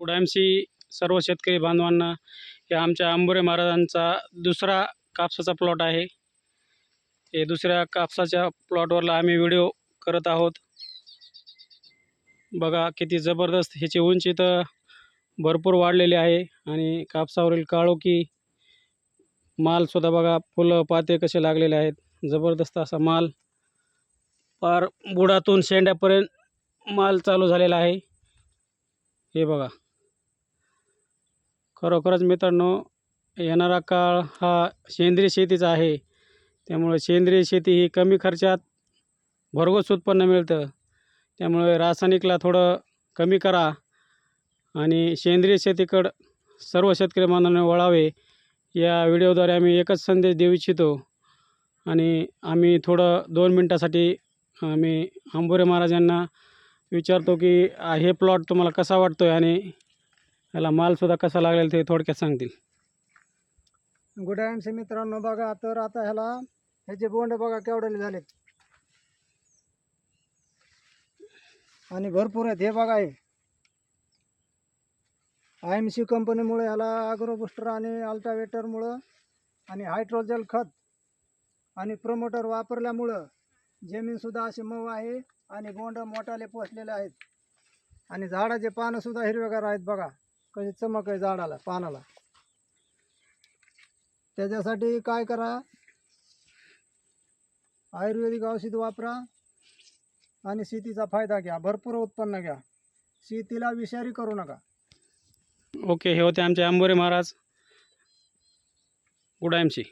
उडायमसी सर्व शेतकरी बांधवांना या आमच्या आंबोरे महाराजांचा दुसरा कापसाचा प्लॉट आहे. हे दुसऱ्या कापसाच्या प्लॉटवरला आम्ही व्हिडिओ करत आहोत. बघा किती जबरदस्त ह्याची उंची तर भरपूर वाढलेली आहे आणि कापसावरील काळोखी मालसुद्धा बघा फुलं पाते कसे लागलेले आहेत. जबरदस्त असा माल पार बुडातून शेंड्यापर्यंत माल चालू झालेला आहे. हे बघा. खरोखरच मित्रांनो येणारा काळ हा सेंद्रिय शेतीचा आहे. त्यामुळे सेंद्रिय शेती ही कमी खर्चात भरघोस उत्पन्न मिळतं. त्यामुळे रासायनिकला थोडं कमी करा आणि सेंद्रिय शेतीकडं सर्व शेतकरी बांधवांनी वळावे. या व्हिडिओद्वारे आम्ही एकच संदेश देऊ इच्छितो आणि आम्ही थोडं दोन मिनटासाठी आम्ही आंबोरे महाराजांना विचारतो की हे प्लॉट तुम्हाला कसा वाटतो आहे आणि याला मालसुद्धा कसा लागलेला ते थोडक्यात सांगतील. गुड मित्रांनो बघा तर आता ह्याला ह्याचे बोंड बघा केवढेले झालेत. आणि भरपूर आहेत हे बघा हे. आय एम सी कंपनीमुळे ह्याला अग्रोबुस्टर आणि अल्टावेटरमुळं आणि हायड्रोजल खत आणि प्रमोटर वापरल्यामुळं जमीनसुद्धा अशी मऊ आहे आणि बोंड मोठाले पोचलेले आहेत. आणि झाडाचे पानंसुद्धा हिरवेगार आहेत बघा. कशी चमक आहे झाडाला पानाला. त्याच्यासाठी काय करा? आयुर्वेदिक औषध वापरा आणि शेतीचा फायदा घ्या भरपूर उत्पन्न घ्या. शेतीला विषारी करू नका. ओके हे होते आमचे आंबोरे महाराज. गुड आयमशी